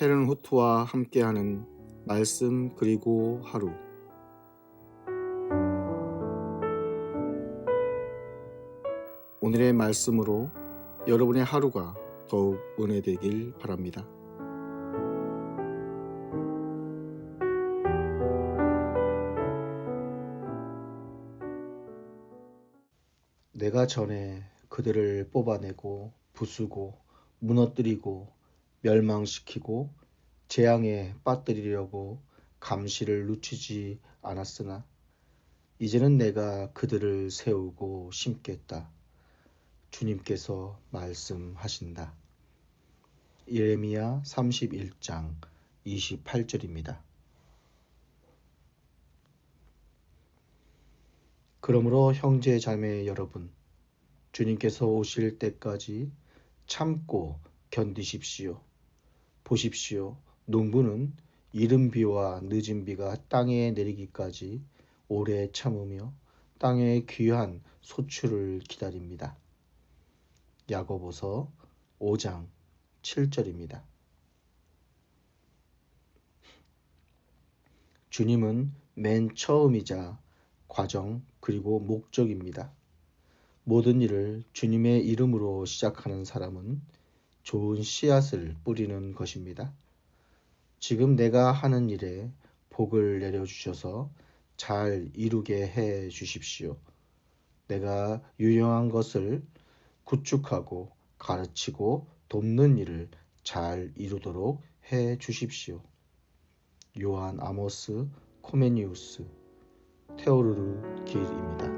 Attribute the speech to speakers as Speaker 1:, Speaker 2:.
Speaker 1: 헤른 후트와 함께하는 말씀 그리고 하루 오늘의 말씀으로 여러분의 하루가 더욱 은혜되길 바랍니다. 내가 전에 그들을 뽑아내고 부수고 무너뜨리고 멸망시키고 재앙에 빠뜨리려고 감시를 늦추지 않았으나 이제는 내가 그들을 세우고 심겠다. 주님께서 말씀하신다. 예레미야 31장 28절입니다. 그러므로 형제 자매 여러분, 주님께서 오실 때까지 참고 견디십시오. 보십시오. 농부는 이른 비와 늦은 비가 땅에 내리기까지 오래 참으며 땅의 귀한 소출을 기다립니다. 야고보서 5장 7절입니다. 주님은 맨 처음이자 과정 그리고 목적입니다. 모든 일을 주님의 이름으로 시작하는 사람은 좋은 씨앗을 뿌리는 것입니다. 지금 내가 하는 일에 복을 내려주셔서 잘 이루게 해 주십시오. 내가 유용한 것을 구축하고 가르치고 돕는 일을 잘 이루도록 해 주십시오. 요한 아모스 코메니우스 테오르르 길입니다.